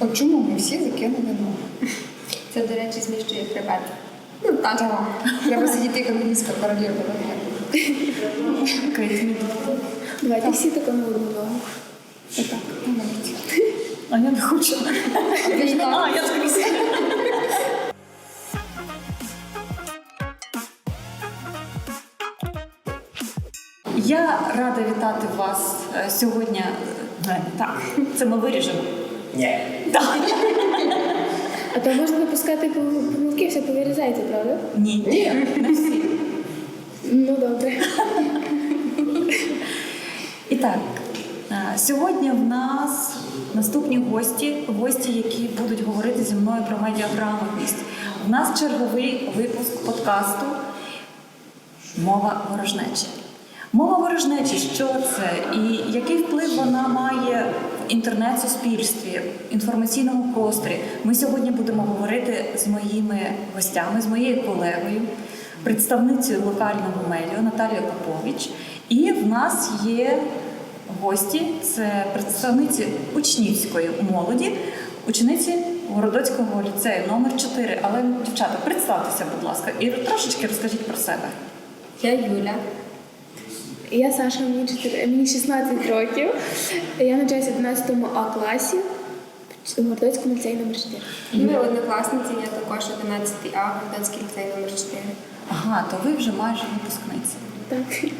От чому ми всі закинули ноги? Це, до речі, зміщує хребет. Ну так. Так, треба сидіти як англійська королева. Давайте всі тако на одну ногу. Отак. А я не хочу. А, я скрізь. Я рада вітати вас е, сьогодні. е, Так, це ми виріжемо. Ні. А то можна випускати пом- помилки, все повирізаєте, правда? Ні, ні, не всі. Ну добре. І так, е, сьогодні в нас наступні гості, гості, які будуть говорити зі мною про медіаграмотність. У нас черговий випуск подкасту Мова ворожнечі. Мова ворожнечі, що це і який вплив вона має інтернет-суспільстві, інформаційному просторі. Ми сьогодні будемо говорити з моїми гостями, з моєю колегою, представницею локального медіа Наталією Попович. І в нас є гості, це представниці учнівської молоді, учениці Городоцького ліцею номер 4 Але дівчата, представтеся, будь ласка, і трошечки розкажіть про себе. Я Юля. Я Саша, мені, 4, мені 16 років. Я навчаюся в 11 А класі в Городоцькому ліцеї номер 4. Ми однокласниці, я також 11 А, Городоцький ліцей номер 4. Ага, то ви вже майже випускниці. Так.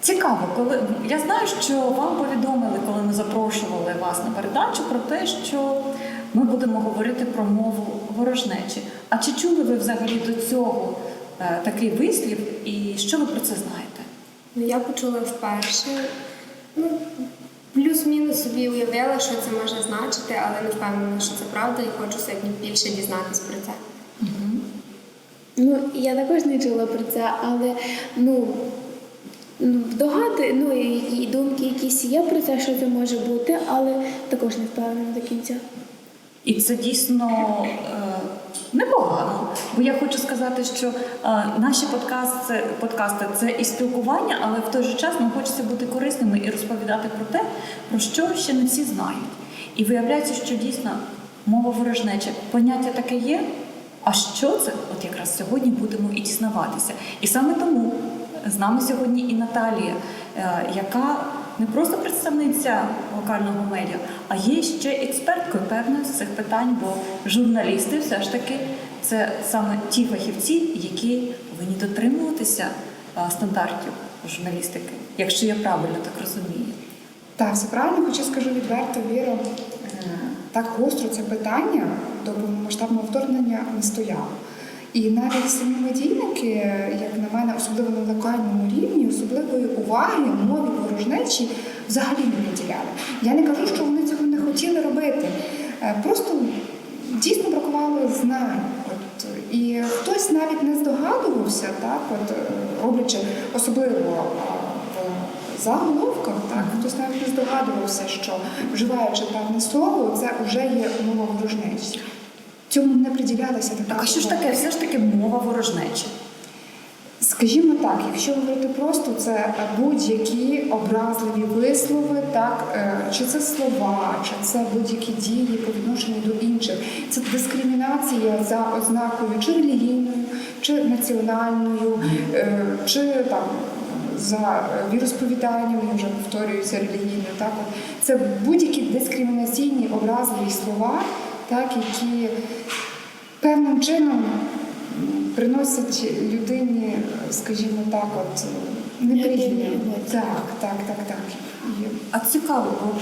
Цікаво, коли я знаю, що вам повідомили, коли ми запрошували вас на передачу, про те, що ми будемо говорити про мову ворожнечі. А чи чули ви взагалі до цього е, такий вислів, і що ви про це знаєте? Ну, я почула вперше. Ну, плюс-мінус собі уявила, що це може значити, але не впевнена, що це правда, і хочу сьогодні більше дізнатись про це. Ну, я також не чула про це, але ну, ну догади, ну і, і думки якісь є про це, що це може бути, але також не впевнена до кінця. І це дійсно е, непогано. Бо я хочу сказати, що е, наші подкасти, подкасти це і спілкування, але в той же час нам хочеться бути корисними і розповідати про те, про що ще не всі знають. І виявляється, що дійсно мова ворожнеча, поняття таке є. А що це? От якраз сьогодні будемо і дізнаватися. І саме тому з нами сьогодні і Наталія, е, яка не просто представниця локального медіа, а є ще експерткою певною з цих питань, бо журналісти все ж таки це саме ті фахівці, які повинні дотримуватися е, стандартів журналістики, якщо я правильно так розумію. Так, все правильно, хоча скажу відверто, Віра, е, так гостро це питання до повномасштабного вторгнення не стояло. І навіть самі медійники, як на мене, особливо на локальному рівні, особливої уваги мові ворожнечі взагалі не приділяли. Я не кажу, що вони цього не хотіли робити. Е, Просто дійсно бракувало знань. От, і хтось навіть не здогадувався, так, от, е, роблячи особливо в заголовках, так, хтось навіть не здогадувався, що вживаючи певне слово, це вже є мова ворожнечі. Цьому не приділялася така. Так, а що ж таке? Все ж таки мова ворожнечі. Скажімо так, якщо говорити просто, це будь-які образливі вислови, так е, чи це слова, чи це будь-які дії по відношенню до інших. Це дискримінація за ознакою чи релігійною, чи національною, е, чи там за віросповіданням, я вже повторююся релігійною. Так, от. це будь-які дискримінаційні образливі слова, так, які певним чином приносять людині, скажімо так, от неприємні. Так, так, так, так. А цікаво, бо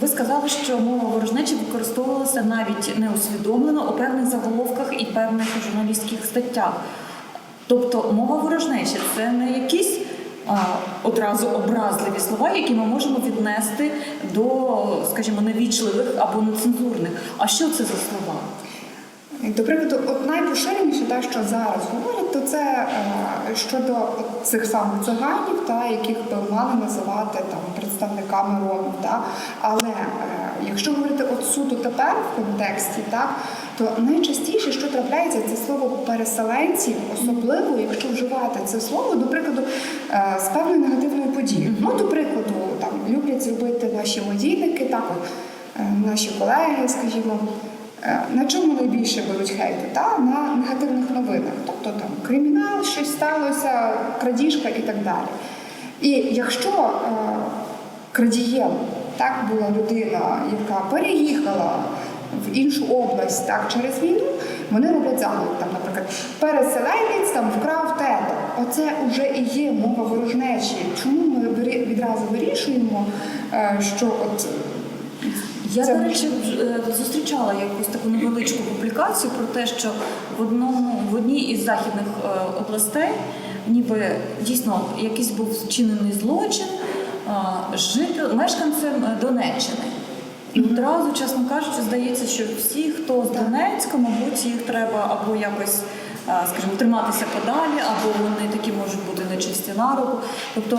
ви сказали, що мова ворожнечі використовувалася навіть неусвідомлено у певних заголовках і певних журналістських статтях. Тобто мова ворожнечі це не якісь одразу образливі слова, які ми можемо віднести до, скажімо, невічливих або нецензурних. А що це за слова? До прикладу, от найпоширеніше те, що зараз говорять, то це е, щодо цих самих циганів, та, яких би мали називати там представниками ромів. Та. Але е, якщо говорити от суто тепер в контексті, так, то найчастіше, що трапляється, це слово переселенці, особливо якщо вживати це слово, до прикладу, е, з певною негативною подією. Ну, до прикладу, там люблять зробити наші медійники, так от. е, наші колеги, скажімо, на чому найбільше беруть хейту? Та? На негативних новинах. Тобто там кримінал, щось сталося, крадіжка і так далі. І якщо е, крадієм так була людина, яка переїхала в іншу область так через війну, вони роблять заголовок, там, наприклад, переселенець там вкрав тето. Оце вже і є мова ворожнечі. Чому ми відразу вирішуємо, е, що от Я, Це до речі, е, зустрічала якусь таку невеличку публікацію про те, що в одному в одній із західних е, областей ніби дійсно якийсь був вчинений злочин е, житель, мешканцем Донеччини. І одразу, чесно кажучи, здається, що всі, хто з Донецька, мабуть, їх треба або якось, скажімо, триматися подалі, або вони такі можуть бути нечисті на руку. Тобто,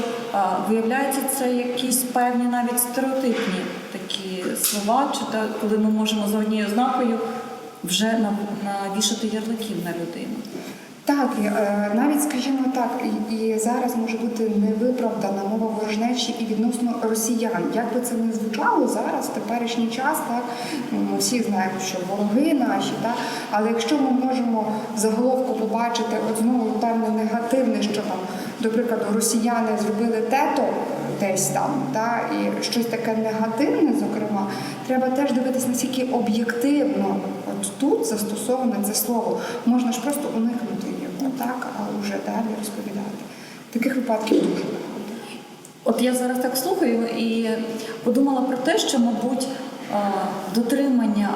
виявляється, це якісь певні навіть стереотипні такі слова, чи та коли ми можемо за однією ознакою вже нав- навішати ярликів на людину. Так, е, навіть скажімо так, і, і зараз може бути невиправдана мова ворожнечі і відносно росіян. Як би це не звучало зараз, в теперішній час, так ну, ми всі знаємо, що вороги наші, так але якщо ми можемо в заголовку побачити от знову певне негативне, що там, до прикладу, росіяни зробили тето десь там, та і щось таке негативне, зокрема, треба теж дивитися наскільки об'єктивно от тут застосоване це слово. Можна ж просто уникнути його, так, а вже далі розповідати. Таких випадків дуже багато. От я зараз так слухаю і подумала про те, що, мабуть, е, дотримання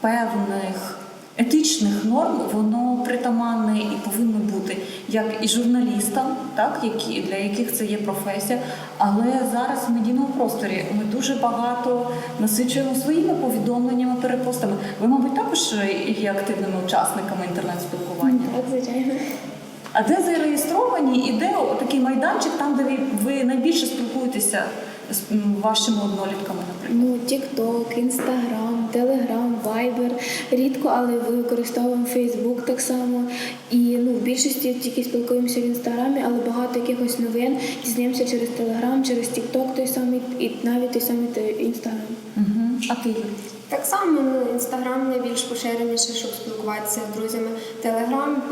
певних етичних норм воно притаманне і повинно бути як і журналістам, так які для яких це є професія. Але зараз в медійному просторі ми дуже багато насичуємо своїми повідомленнями, перепостами. Ви, мабуть, також є активними учасниками інтернет-спілкування. Так, звичайно. А де зареєстровані і де такий майданчик, там, де ви, найбільше спілкуєтеся з вашими однолітками, наприклад? Ну, TikTok, Instagram, Telegram, Viber. Рідко, але використовуємо Facebook так само. І ну, в більшості тільки спілкуємося в інстаграмі, але багато якихось новин дізнаємося через Telegram, через TikTok той самий, і навіть той самий Інстаграм. Угу. А ти Так само ну, інстаграм найбільш поширеніше, щоб спілкуватися з друзями. Телеграм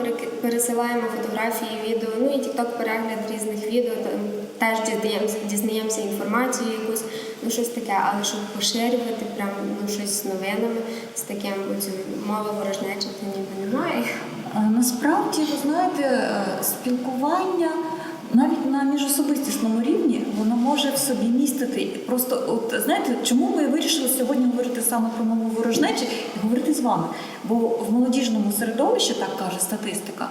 пересилаємо фотографії, відео, ну і тікток перегляд різних відео. Там теж дізнаємося, дізнаємося інформацію якусь, ну щось таке, але щоб поширювати прям ну щось з новинами, з таким оцю мови ворожнечі, то ніби немає. Насправді, ви знаєте, е, спілкування навіть на міжособистісному рівні воно може в собі містити. Просто, от знаєте, чому ми вирішили сьогодні говорити саме про мову ворожнечі і говорити з вами? Бо в молодіжному середовищі, так каже статистика,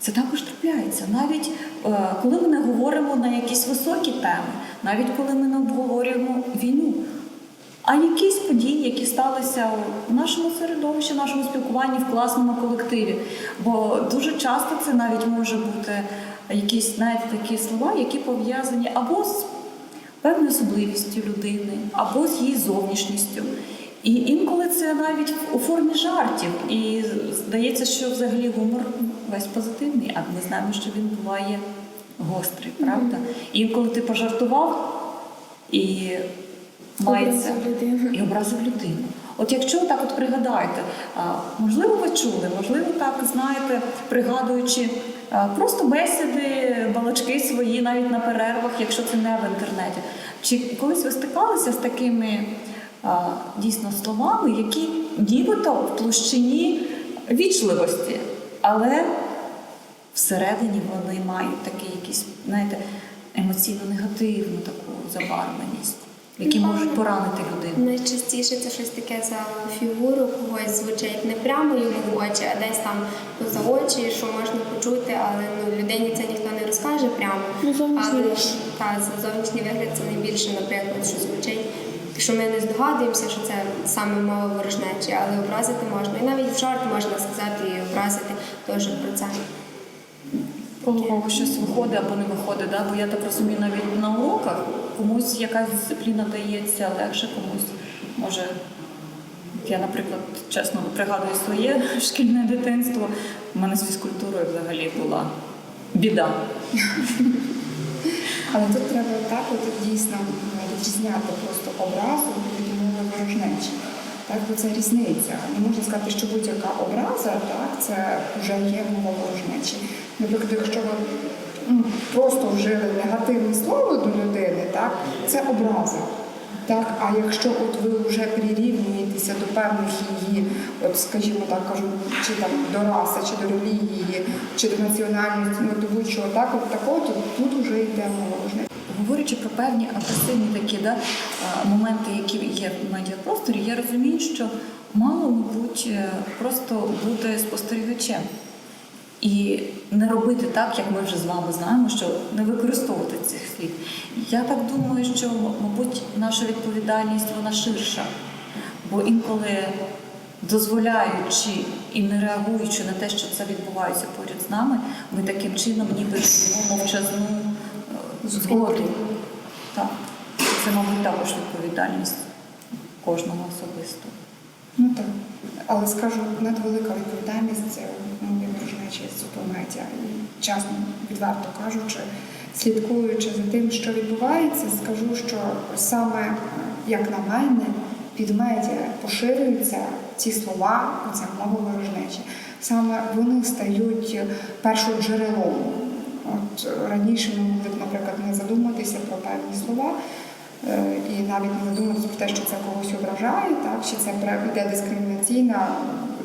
це також трапляється. Навіть е, коли ми не говоримо на якісь високі теми, навіть коли ми не обговорюємо війну. А якісь події, які сталися в нашому середовищі, в нашому спілкуванні в класному колективі. Бо дуже часто це навіть може бути якісь знаєте, такі слова, які пов'язані або з певною особливістю людини, або з її зовнішністю. І інколи це навіть у формі жартів. І здається, що взагалі гумор весь позитивний, а ми знаємо, що він буває гострий, правда? І інколи ти пожартував і мається і образив людину. От якщо так от пригадаєте, можливо, ви чули, можливо, так знаєте, пригадуючи просто бесіди, балачки свої навіть на перервах, якщо це не в інтернеті. Чи колись ви стикалися з такими дійсно словами, які нібито в площині вічливості, але всередині вони мають такий якийсь, знаєте, емоційно негативну таку забарвленість, які Ну, можуть поранити людину. Найчастіше це щось таке за фігуру когось звучить не прямо йому в очі, а десь там поза очі, що можна почути, але ну, людині це ніхто не розкаже прямо. Ну, зовнішній але ж та за зовнішній вигляд це найбільше, наприклад, що звучить. Що ми не здогадуємося, що це саме мова ворожнечі, але образити можна. І навіть в жарт можна сказати і образити теж про це. У когось щось виходить або не виходить, да? бо я так розумію, навіть на уроках комусь якась дисципліна дається легше, комусь може. Я, наприклад, чесно пригадую своє шкільне дитинство. У мене з фізкультурою взагалі була біда. Але тут треба так от дійсно відрізняти просто образу від мови ворожнечі. Так, це різниця. Не можна сказати, що будь-яка образа, так, це вже є мова ворожнечі. Наприклад, якщо ви просто вжили негативне слово до людини, так, це образа. Так, а якщо от ви вже прирівнюєтеся до певних її, от скажімо так кажу, чи там до раси, чи до релігії, чи до національності, ну до будь-чого, так, от такого, то тут вже йде мова. Говорячи про певні агресивні такі да, моменти, які є в медіапросторі, я розумію, що мало, мабуть, е, просто бути спостерігачем і не робити так, як ми вже з вами знаємо, що не використовувати цих слів. Я так думаю, що, мабуть, наша відповідальність вона ширша, бо інколи дозволяючи і не реагуючи на те, що це відбувається поряд з нами, ми таким чином ніби мовчазну е, згоду. Так. Це, мабуть, також відповідальність кожного особисто. Ну так. Але скажу, надвелика відповідальність це мові ворожнечі супомедіа. І чесно, відверто кажучи, слідкуючи за тим, що відбувається, скажу, що саме, е, як на мене, під медіа поширюються ці слова, оця мова ворожнечі. Саме вони стають першоджерелом. От раніше ми могли б, наприклад, не задуматися про певні слова. Е, і навіть не задуматися про те, що це когось ображає, так чи це йде дискримінаційна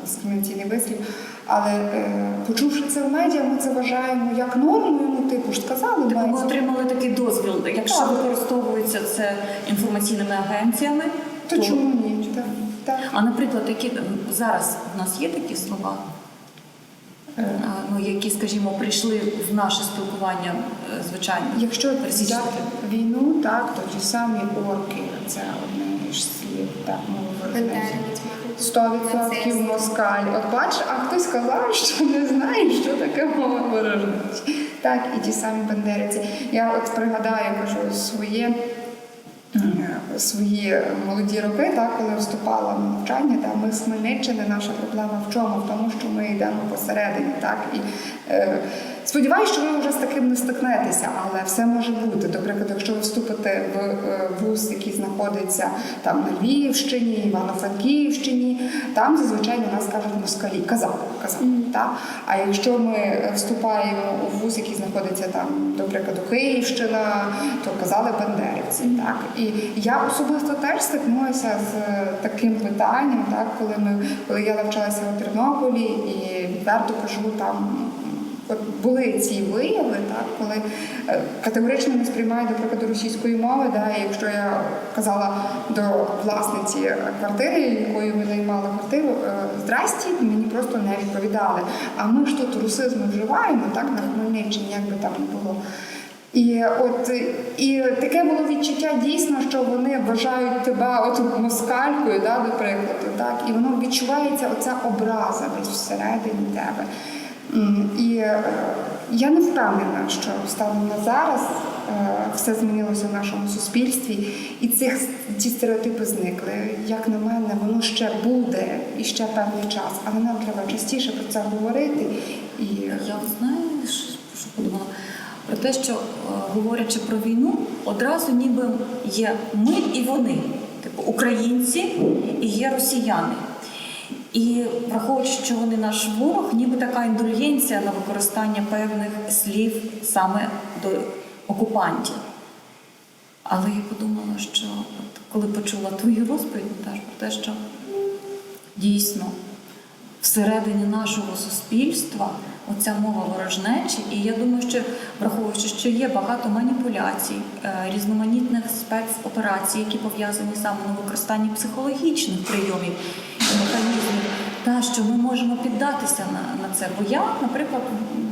дискримінаційний вислів. Але е, почувши це в медіа, ми це вважаємо як нормою. Ну, типу ж сказали Типу ми отримали такий дозвіл. Якщо Так. використовується це інформаційними агенціями, То чому ні? Так, так. А наприклад, які зараз в нас є такі слова, Е, ну які, скажімо, прийшли в наше спілкування е, звичайно. Якщо взяти війну, так то ті самі орки, це одне із слів, так може, Сто відсотків москаль. От бач, а хтось сказав, що не знає, що таке мова ворожнечі. Так, і ті самі бандерівці. Я от пригадаю, кажу, своє. Е, Свої молоді роки, так, коли вступала в навчання, та ми з Хмельниччини, наша проблема в чому? В тому, що ми йдемо посередині, так і е, сподіваюся, що ви вже з таким не стикнетеся, але все може бути. До прикладу, якщо ви вступите в е, вуз, який знаходиться там на Львівщині, Івано-Франківщині, там зазвичай на нас кажуть москалі, казали, казали. Так? А якщо ми вступаємо у вуз, який знаходиться там, до прикладу, Київщина, то казали бандерівці. Так? І я особисто теж стикнулася з таким питанням, так, коли ми коли я навчалася у Тернополі і відверто кажу там. Були ці вияви, так, коли е, категорично не сприймають, до прикладу, російської мови, да, якщо я казала до власниці квартири, якою ми наймали квартиру, е, здрасті, мені просто не відповідали. А ми ж тут русизми вживаємо, так, на Хмельниччині, як би там не було. І от і таке було відчуття дійсно, що вони вважають тебе от москалькою, да, до прикладу, так, і воно відчувається оця образа десь всередині тебе. І е, я не впевнена, що станом на зараз е, все змінилося в нашому суспільстві, і цих ці стереотипи зникли. Як на мене, воно ще буде і ще певний час, але нам треба частіше про це говорити. І Я знаю, що подумала про те, що е, говорячи про війну, одразу ніби є ми і вони, типу українці і є росіяни. І враховуючи, що вони наш ворог, ніби така індульгенція на використання певних слів саме до окупантів. Але я подумала, що от коли почула твою розповідь, теж про те, що дійсно всередині нашого суспільства оця мова ворожнечі, і я думаю, що враховуючи, що є багато маніпуляцій, е, різноманітних спецоперацій, які пов'язані саме на використанні психологічних прийомів і механізмів, та що ми можемо піддатися на, на це. Бо я, наприклад,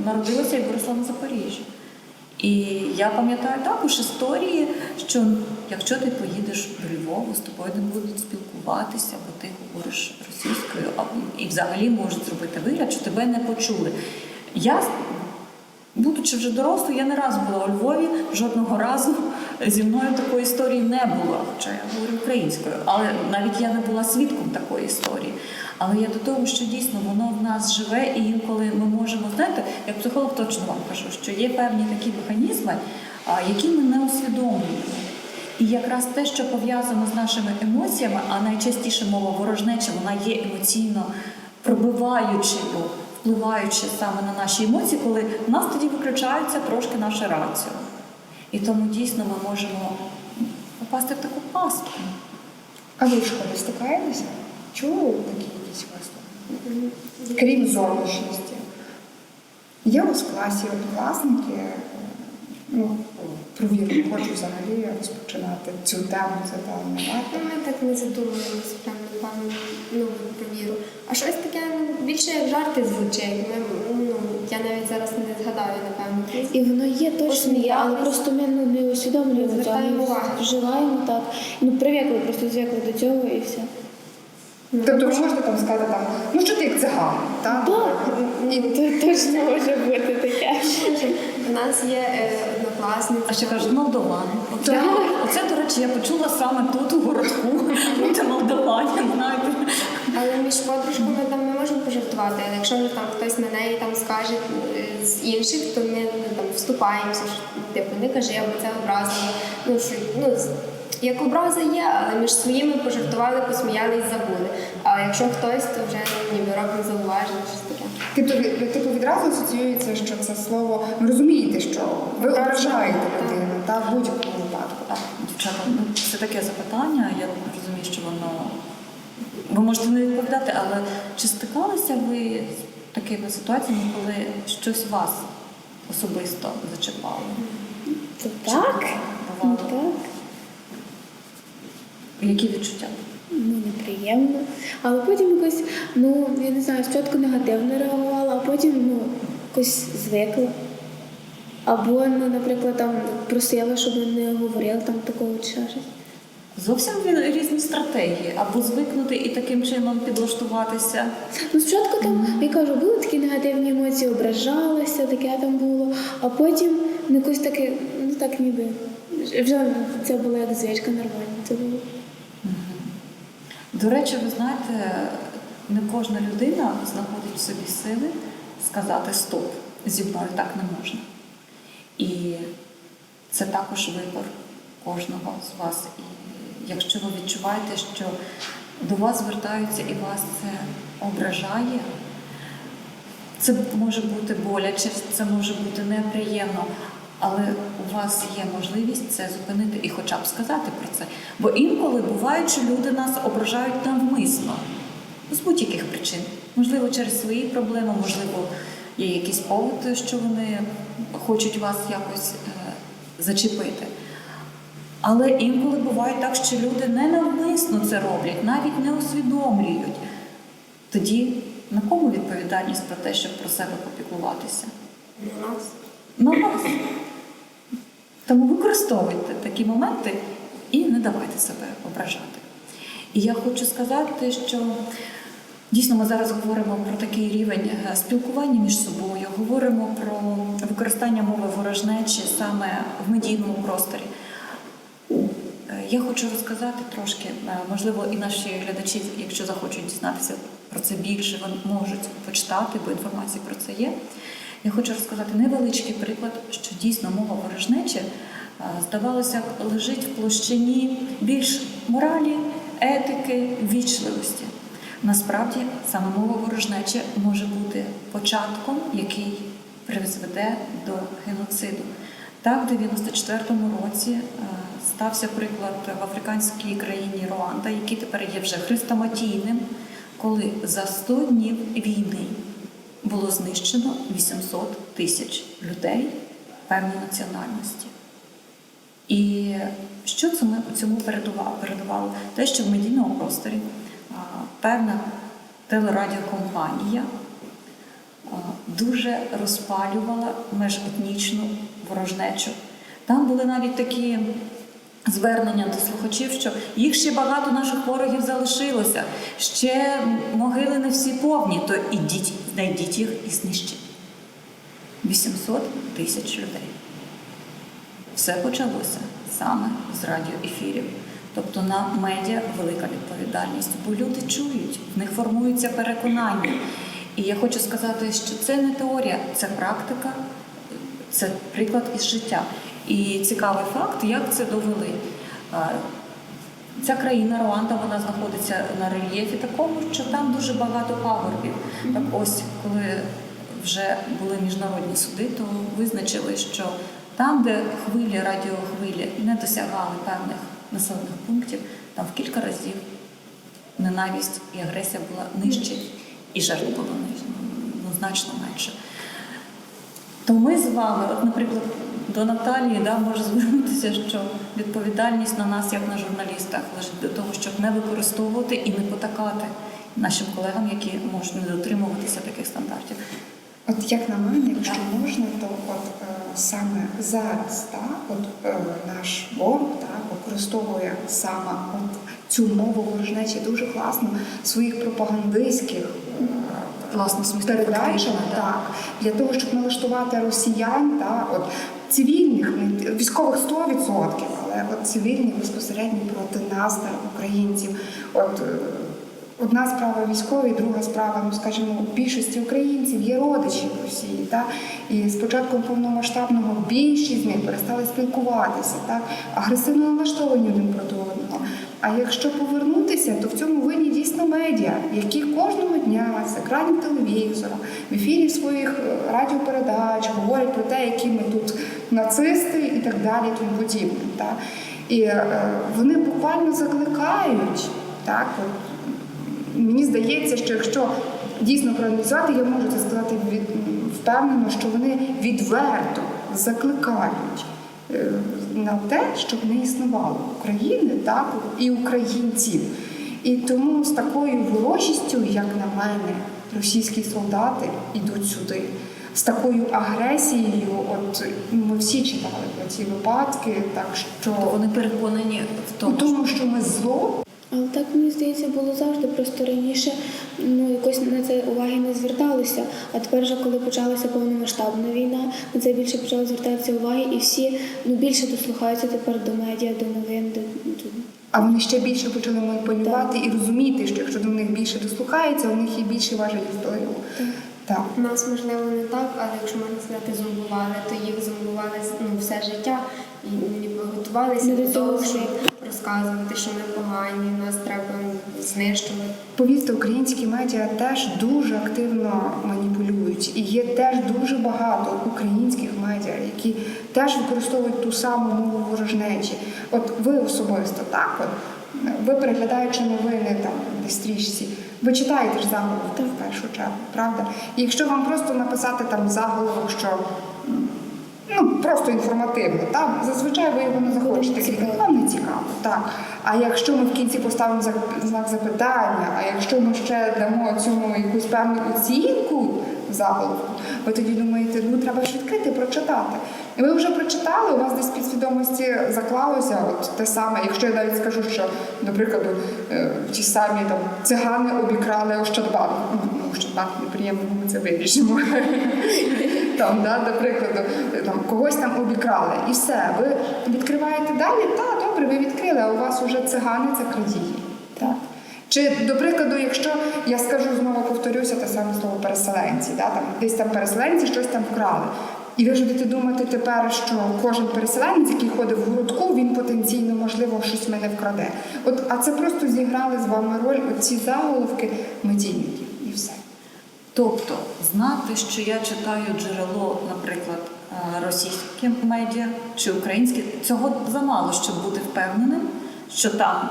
народилася і виросла на Запоріжжі. І я пам'ятаю також історії, що якщо ти поїдеш до Львову, з тобою не будуть спілкуватися, бо ти говориш російською, а і взагалі можуть зробити вигляд, що тебе не почули. Я, будучи вже дорослою, я не раз була у Львові, жодного разу зі мною такої історії не було, хоча я говорю українською, але навіть я не була свідком такої історії. Але я до того, що дійсно воно в нас живе, і інколи ми можемо знаєте, як психолог точно вам кажу, що є певні такі механізми, які ми не усвідомлюємо. І якраз те, що пов'язано з нашими емоціями, а найчастіше мова ворожнеча, вона є емоційно пробиваючою, впливаючи саме на наші емоції, коли в нас тоді виключається трошки наша рація. І тому дійсно ми можемо попасти в таку пастку. А ви в школі стикаєтеся? Чули такі якісь вислови? Крім зовнішності. Є у вас в класі однокласники, ну, про віру хочу взагалі розпочинати цю тему, це певно, не Ну, варто. ми так не задумуємося, прям напевно, ну, про віру. А щось таке ну, більше як жарти звучить. Ми, ну, я навіть зараз не згадаю, напевно. І воно є точно є, але просто ми ну, не усвідомлюємо цього, Звертаємо увагу. вживаємо так. Ну, привикли, просто звикли до цього і все. Тобто ви можете там сказати, там, ну що ти як циган, так? Так, і то точно може бути таке. У нас є е, однокласниця. А ще кажуть, молдовани. Оце, оце, до речі, я почула саме тут, у городку. Це молдовані, знаєте. Але між подружками там ми можемо пожартувати, але якщо вже там хтось на неї там скаже е, з інших, то ми ну, там вступаємося, що типу не кажи, або це образливо. Ну, що, ну, як образа є, але між своїми пожартували, посміялись, забули. А якщо хтось, то вже ну, ніби робимо зауваження, щось таке. Тобто, ви- типу відразу асоціюється, що це слово, ви розумієте, що ви ображаєте людину, та в будь-якому випадку. Так, дівчата, ну це таке запитання. Я розумію, що воно ви можете не відповідати, але чи стикалися ви з такими ситуаціями, коли щось вас особисто зачепало? Так, ну Бувало. так. Які відчуття? Ну, неприємно. Але потім якось, ну, я не знаю, спочатку негативно реагувала, а потім ну, якось звикла. Або, ну, наприклад, там просила, щоб не говорили там такого чи щось. Зовсім ві- різні стратегії, або звикнути і таким чином підлаштуватися. Ну, спочатку там, я кажу, були такі негативні емоції, ображалася, таке там було, а потім ну, якось таке, ну так ніби. Вже це було як звичка нормально. До речі, ви знаєте, не кожна людина знаходить в собі сили сказати стоп, зі мною так не можна. І це також вибір кожного з вас. І якщо ви відчуваєте, що до вас звертаються і вас це ображає, це може бути боляче, це може бути неприємно, але у вас є можливість це зупинити і хоча б сказати про це. Бо інколи буває, що люди нас ображають навмисно з будь-яких причин. Можливо, через свої проблеми, можливо, є якісь поводи, що вони хочуть вас якось е, зачепити. Але інколи буває так, що люди ненавмисно це роблять, навіть не усвідомлюють. Тоді на кому відповідальність про те, щоб про себе попіклуватися? На нас. На вас. Тому використовуйте такі моменти і не давайте себе ображати. І я хочу сказати, що дійсно ми зараз говоримо про такий рівень е, спілкування між собою, говоримо про використання мови ворожнечі саме в медійному просторі. Е, Я хочу розказати трошки, е, можливо, і наші глядачі, якщо захочуть дізнатися про це більше, вони можуть почитати, бо інформація про це є. Я хочу розказати невеличкий приклад, що дійсно мова ворожнечі, е, здавалося, лежить в площині більш моралі, етики, вічливості. Насправді саме мова ворожнечі може бути початком, який призведе до геноциду. Так, в 94-му році е, стався приклад в африканській країні Руанда, який тепер є вже хрестоматійним, коли за 100 днів війни було знищено 800 тисяч людей певної національності. І що цьому, цьому передувало? Передувало те, що в медійному просторі певна телерадіокомпанія дуже розпалювала межетнічну ворожнечу. Там були навіть такі звернення до слухачів, що їх ще багато наших ворогів залишилося, ще могили не всі повні, то ідіть, знайдіть їх і знищіть. 800 тисяч людей. Все почалося саме з радіоефірів. Тобто на медіа велика відповідальність, бо люди чують, в них формуються переконання. І я хочу сказати, що це не теорія, це практика, це приклад із життя. І цікавий факт, як це довели. Ця країна Руанда вона знаходиться на рельєфі такому, що там дуже багато пагорбів. Так ось, коли вже були міжнародні суди, то визначили, що там, де хвилі, радіохвилі не досягали певних населених пунктів, там в кілька разів ненависть і агресія була нижче, і жертв було ну, значно менше. То ми з вами, от, наприклад, до Наталії да, може звернутися, що відповідальність на нас, як на журналістах, лежить до того, щоб не використовувати і не потакати нашим колегам, які можуть не дотримуватися таких стандартів. От як на мене, якщо можна, то от е, саме зараз та, от, е, наш ворог та, використовує саме от цю мову ворожнечі дуже класно в своїх пропагандистських е, Власне, передачах, так, для того, щоб налаштувати росіян, та, от, цивільних, військових 100%, але от цивільних безпосередньо проти нас, та, українців. От, е, Одна справа військові, друга справа, ну скажімо, у більшості українців є родичі в Росії. Та? І з початком повномасштабного більшість з них перестали спілкуватися, так? агресивно налаштовані один проти одного. А якщо повернутися, то в цьому винні дійсно медіа, які кожного дня з екранів телевізора, в ефірі своїх е, радіопередач говорять про те, які ми тут нацисти і так далі, і тому подібне. Так? І е, вони буквально закликають. Так, от, Мені здається, що якщо дійсно проаналізувати, я можу це сказати від, впевнено, що вони відверто закликають на те, щоб не існувало України так, і українців. І тому з такою ворожістю, як на мене, російські солдати йдуть сюди. З такою агресією, от ми всі читали про ці випадки, так що То вони переконані в тому, тому, що ми зло, Але так мені здається було завжди. Просто раніше ну якось на це уваги не зверталося. А тепер, вже коли почалася повномасштабна війна, на це більше почало звертатися уваги, і всі ну більше дослухаються тепер до медіа, до новин, до, до А вони ще більше почали маніпулювати і розуміти, що якщо до них більше дослухаються, у них і більше важить історію. Так. Нас можливо не так, але якщо можна сказати, зомбували, то їх зомбували ну, все життя і ніби готувалися Не до до того, світу. Розказувати, що ми погані, нас треба знищувати. Повірте, українські медіа теж дуже активно маніпулюють, і є теж дуже багато українських медіа, які теж використовують ту саму мову ворожнечі. От ви особисто так, от ви переглядаючи новини там в стрічці, ви читаєте ж заголовки в першу чергу, правда? І якщо вам просто написати там заголовок, що ну просто інформативно, так зазвичай ви його не захочете клікати, вам не цікаво, так. А якщо ми в кінці поставимо знак запитання, а якщо ми ще дамо цьому якусь певну оцінку заголовку, ви тоді думаєте, ну треба ж відкрити, прочитати. І ви вже прочитали, у вас десь підсвідомості заклалося от те саме, якщо я навіть скажу, що, до прикладу, е, ті самі там цигани обікрали Ощадбанк. Ну, Ощадбанк неприємно, ми це вирішимо. Там, да, до прикладу, там когось там обікрали. І все. Ви відкриваєте далі, так, добре, ви відкрили, а у вас вже цигани це крадії. Так. Чи, до прикладу, якщо я скажу знову повторюся те саме слово переселенці, да, там, десь там переселенці щось там вкрали. І ви ж будете думати тепер, що кожен переселенець, який ходить в городку, він потенційно, можливо, щось мене вкраде. От, а це просто зіграли з вами роль оці заголовки медійників і все. Тобто знати, що я читаю джерело, наприклад, е, російське медіа чи українське, цього замало, щоб бути впевненим, що там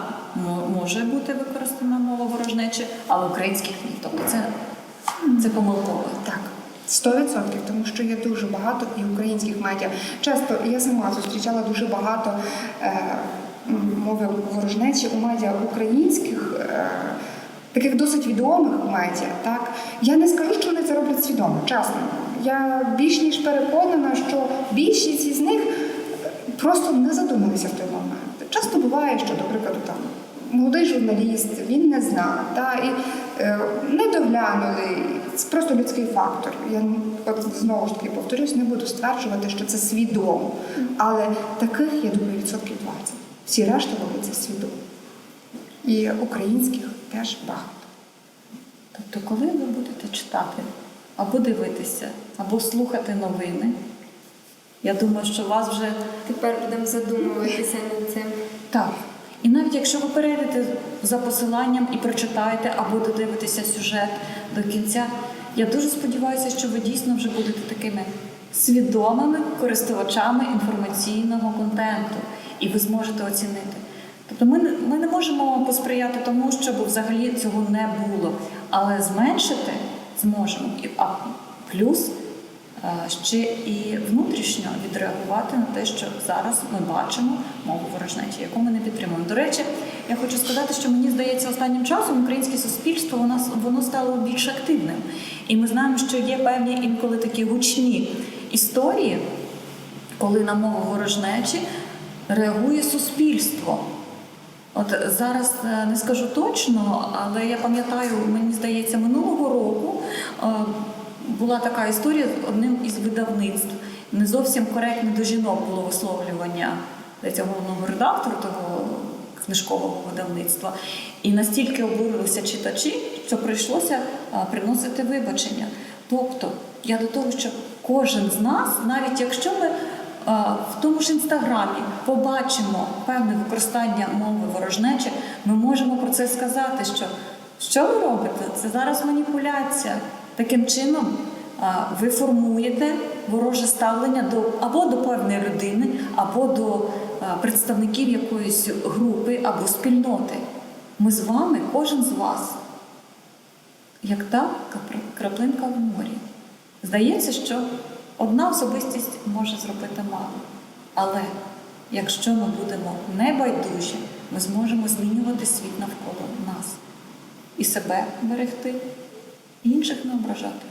може бути використана мова ворожнечі, а в українських ні. Тобто це, це помилково. Так. 100%, тому що є дуже багато і українських медіа. Часто я сама зустрічала дуже багато е, мови ворожнечі у медіа українських, е, таких досить відомих медіа. Так? Я не скажу, що вони це роблять свідомо, чесно. Я більш ніж переконана, що більшість із них е, просто не задумалися в той момент. Часто буває, що, до прикладу, там молодий журналіст, він не знав, та, і е, не доглянули. Це просто людський фактор. Я от знову ж таки повторюсь, не буду стверджувати, що це свідомо. Але таких, я думаю, відсотків 20. Всі решта роблять це свідомо. І українських теж багато. Тобто, коли ви будете читати або дивитися, або слухати новини, я думаю, що вас вже Тепер будемо задумуватися над цим. Так. І навіть якщо ви перейдете за посиланням і прочитаєте або додивитеся сюжет до кінця, я дуже сподіваюся, що ви дійсно вже будете такими свідомими користувачами інформаційного контенту, і ви зможете оцінити. Тобто ми, ми не можемо посприяти тому, щоб взагалі цього не було, але зменшити зможемо. А плюс ще і внутрішньо відреагувати на те, що зараз ми бачимо мову ворожнечі, яку ми не підтримуємо. До речі, я хочу сказати, що мені здається, останнім часом українське суспільство воно, воно стало більш активним. І ми знаємо, що є певні інколи такі гучні історії, коли на мову ворожнечі реагує суспільство. От зараз е, не скажу точно, але я пам'ятаю, мені здається, минулого року е, була така історія з одним із видавництв. Не зовсім коректне до жінок було висловлювання здається, головного редактора того книжкового видавництва. І настільки обурилися читачі, що прийшлося приносити вибачення. Тобто, я до того, що кожен з нас, навіть якщо ми в тому ж інстаграмі побачимо певне використання мови ворожнечі, ми можемо про це сказати, що що ви робите? Це зараз маніпуляція. Таким чином ви формуєте вороже ставлення до або до певної людини, або до представників якоїсь групи або спільноти. Ми з вами, кожен з вас, як та краплинка в морі. Здається, що одна особистість може зробити мало. Але якщо ми будемо небайдужі, ми зможемо змінювати світ навколо нас і себе берегти, інших не ображати.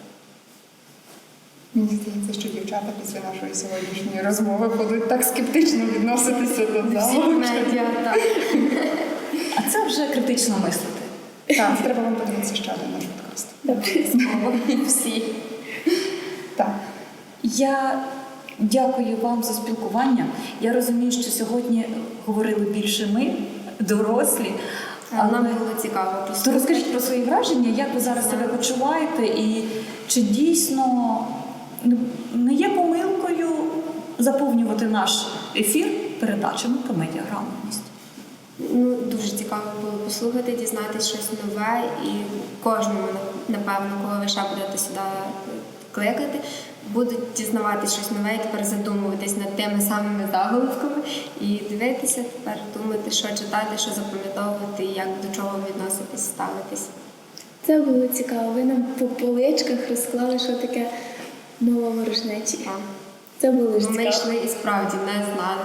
Мені здається, що дівчата після нашої сьогоднішньої розмови будуть так скептично відноситися до залу. медіа, так. А це вже критично мислити. Так, треба вам подивитися ще один наш подкаст. Добре. Всі. Так. Я дякую вам за спілкування. Я розумію, що сьогодні говорили більше ми, дорослі. А Нам було цікаво То розкажіть про свої враження, як ви зараз себе почуваєте, і чи дійсно не- не є помилкою заповнювати наш ефір передачами про медіаграмотність? Ну, дуже цікаво було послухати, дізнатися щось нове і кожному, напевно, кого ви ще будете сюди кликати, будуть дізнавати щось нове і тепер задумуватись над тими самими заголовками і дивитися, тепер думати, що читати, що запам'ятовувати, як до чого відноситись, ставитись. Це було цікаво. Ви нам по поличках розклали, що таке мова ворожнечі. Це було ж ми йшли і справді не знали.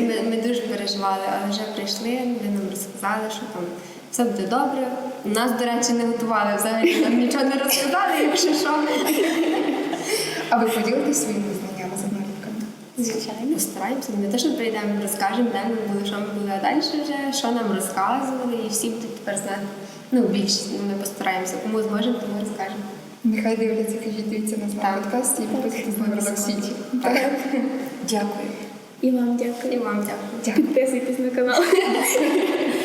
Ми, ми дуже переживали, але вже прийшли, ви нам розказали, що там все буде добре. Нас, до речі, не готували взагалі, нам нічого не розказали, якщо що. А ви поділитесь своїми знаннями з однолітками? Звичайно. Постараємося, не те, що прийдемо, розкажемо, де ми були, що ми були, а далі вже що нам розказували, і всі будуть тепер знати. Ну, більшість ну, ми постараємося, кому зможемо, тому розкажемо. Нехай дивляться, кажіть, дивіться на Так. подкасті і підписуйтесь на Городок Сіті. Так. Дякую. І вам дякую. І вам дякую. Дякую. Підписуйтесь на канал.